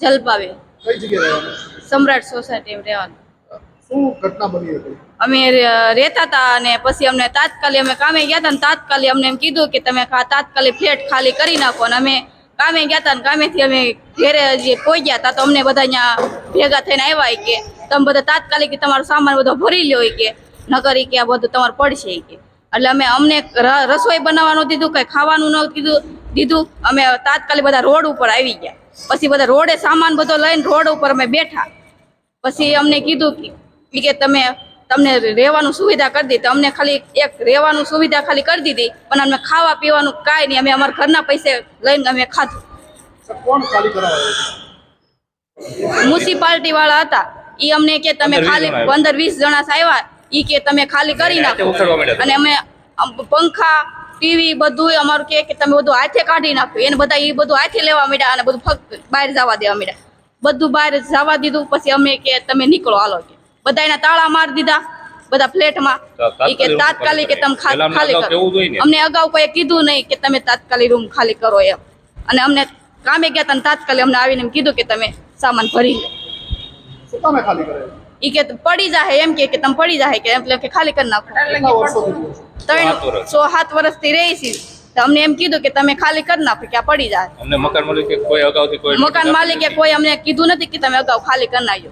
જલપાવે. કઈ જગ્યાએ સમ્રાટ સોસાયટી રહેવાનું. શું ઘટના બની હતી? અમે રહેતા હતા અને પછી અમને તાત્કાલિક અમે કામે ગયા હતા ને તાત્કાલિક અમને એમ કીધું કે તમે ખા- તાત્કાલિક ફ્લેટ ખાલી કરી નાખો અને અમે કામે ગયા હતા ને કામેથી અમે ઘેરે જે કોઈ ગયા હતા તો અમને બધા અહીંયા ભેગા થઈને આવ્યા કે તમે બધા તાત્કાલિક તમારો સામાન બધો ભરી લ્યો કે નકર કે આ બધું તમારે પડશે કે. એટલે અમે અમને રસોઈ બનાવવાનું દીધું કંઈ ખાવાનું ન કીધું દીધું. અમે તાત્કાલિક બધા રોડ ઉપર આવી ગયા. પછી બધા રોડે સામાન બધો લઈને રોડ ઉપર અમે બેઠા. પછી અમને કીધું કે તમે તમને રહેવાનું સુવિધા કરી દીધી. અમને ખાલી એક રહેવાનું સુવિધા ખાલી કરી દીધી. પણ અમને ખાવા પીવાનું કાંઈ નહીં. અમે અમારા ઘરના પૈસે લઈને અમે ખાધું. મ્યુનિસિપાલિટી વાળા હતા. ઈ અમને કે તમે ખાલી પંદર વીસ જણા આવ્યા. ઈ કે તમે ખાલી કરી નાખો. અને અમે અમ પંખા ટીવી બધું અમારું કે કે તમે બધું હાથે કાઢી નાખ્યું એને બધા એ બધું હાથે લેવા માંડ્યા અને બધું ફક્ત બહાર જવા દેવા માંડ્યા. બધું બહાર જવા દીધું પછી અમે કે તમે નીકળો હાલો કે. બધા એના તાળા મારી દીધા બધા ફ્લેટમાં. એ કે તાત્કાલિક કે તમે ખાલી કરો. અમને અગાઉ કોઈ કીધું નહીં કે તમે તાત્કાલિક રૂમ ખાલી કરો એમ. અને અમને કામે ગયા તને તાત્કાલિક અમને આવીને એમ કીધું કે તમે સામાન ભરી લો. શું કામે ખાલી કરે? ઈ કે પડી જાહે એમ કે કે તમે પડી જાહે કે એટલે કે ખાલી કરી નાખો. ત્રણ સાત વર્ષ. સો સાત વર્ષથી રહી છે. તો અમને એમ કીધું કે તમે ખાલી કરી નાખો કે આ પડી જાય અમને મકાન માલિકે કોઈ અગાઉથી કોઈ મકાન માલિકે કોઈ અમને કીધું નથી કે તમે અગાઉ ખાલી કરી નાખજો